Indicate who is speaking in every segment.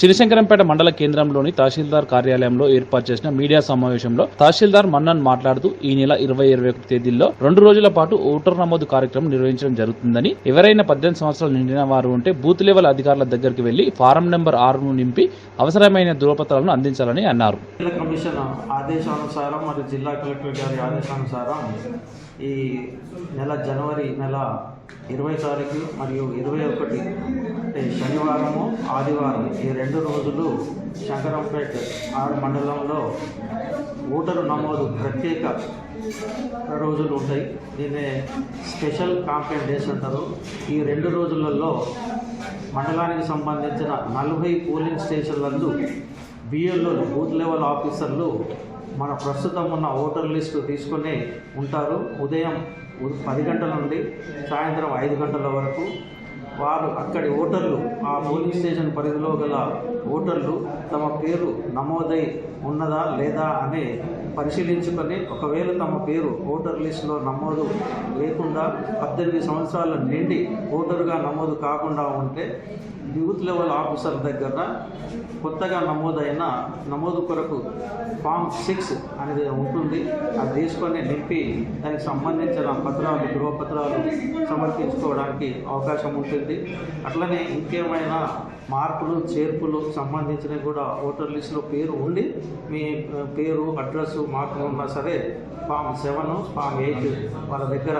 Speaker 1: చినశంకరంపేట మండల కేంద్రంలోని తహసీల్దార్ కార్యాలయంలో ఏర్పాటు చేసిన మీడియా సమావేశంలో తహసీల్దార్ మన్నన్ మాట్లాడుతూ ఈ నెల ఇరవై ఇరవై ఒకటి తేదీల్లో రెండు రోజుల పాటు ఓటర్ నమోదు కార్యక్రమం నిర్వహించడం జరుగుతుందని ఎవరైనా పద్దెనిమిది సంవత్సరాలు నిండిన వారు ఉంటే బూత్ లెవెల్ అధికారుల దగ్గరికి వెళ్ళి ఫారం నెంబర్ ఆరును నింపి అవసరమైన ధృవపత్రాలను అందించాలని అన్నారు.
Speaker 2: కమిషన్ ఆదేశానుసారం మరియు జిల్లా కలెక్టర్ గారి ఆదేశానుసారం ఈ నెల జనవరి నెల ఇరవై తారీఖు మరియు ఇరవై ఒకటి శనివారము ఆదివారం ఈ రెండు రోజులు శంకరంపేట ఆరు మండలంలో ఓటరు నమోదు ప్రత్యేక రోజులు ఉంటాయి. దీన్ని స్పెషల్ కాంపెయిన్ డేస్ అంటారు. ఈ రెండు రోజులలో మండలానికి సంబంధించిన నలభై పోలింగ్ స్టేషన్లందు బిఎల్ఓలు బూత్ లెవెల్ ఆఫీసర్లు మన ప్రస్తుతం ఉన్న ఓటర్ లిస్టు తీసుకొని ఉంటారు. ఉదయం పది గంటల నుండి సాయంత్రం ఐదు గంటల వరకు వారు అక్కడి ఓటర్లు ఆ పోలింగ్ స్టేషన్ పరిధిలో గల ఓటర్లు తమ పేరు నమోదై ఉన్నదా లేదా అని పరిశీలించుకొని ఒకవేళ తమ పేరు ఓటర్ లిస్టులో నమోదు లేకుండా పద్దెనిమిది సంవత్సరాల నిండి ఓటరుగా నమోదు కాకుండా ఉంటే యూత్ లెవెల్ ఆఫీసర్ దగ్గర కొత్తగా నమోదైన నమోదు కొరకు ఫామ్ సిక్స్ అనేది ఉంటుంది. అది తీసుకొని నింపి దానికి సంబంధించిన పత్రాలు ధృవపత్రాలు సమర్పించుకోవడానికి అవకాశం ఉంటుంది. అట్లనే ఇంకేమైనా మార్పులు చేర్పులు సంబంధించినవి కూడా ఓటర్ లిస్టులో పేరు ఉండి మీ పేరు అడ్రస్ మార్పు ఉన్నా సరే ఫామ్ సెవెన్ ఫామ్ ఎయిట్ వాళ్ళ దగ్గర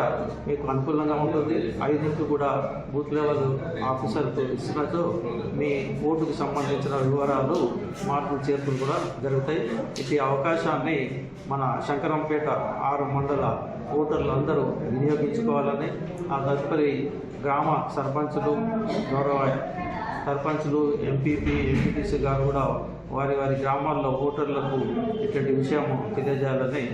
Speaker 2: మీకు అనుకూలంగా ఉంటుంది. ఐదింటి కూడా బూత్ లెవెల్ ఆఫీసర్కు ఇస్తున్నట్టు మీ ఓటుకు సంబంధించిన వివరాలు మార్పులు చేర్పులు కూడా జరుగుతాయి. ఈ అవకాశాన్ని మన శంకరంపేట ఆరు మండల ఓటర్లు అందరూ వినియోగించుకోవాలని ఆ తదుపరి గ్రామ సర్పంచులు గౌరవ సర్పంచులు ఎంపీపీ ఎంపీటీసీ గారు కూడా వారి వారి గ్రామాల్లో ఓటర్లకు ఇటువంటి విషయం తెలియజేయాలని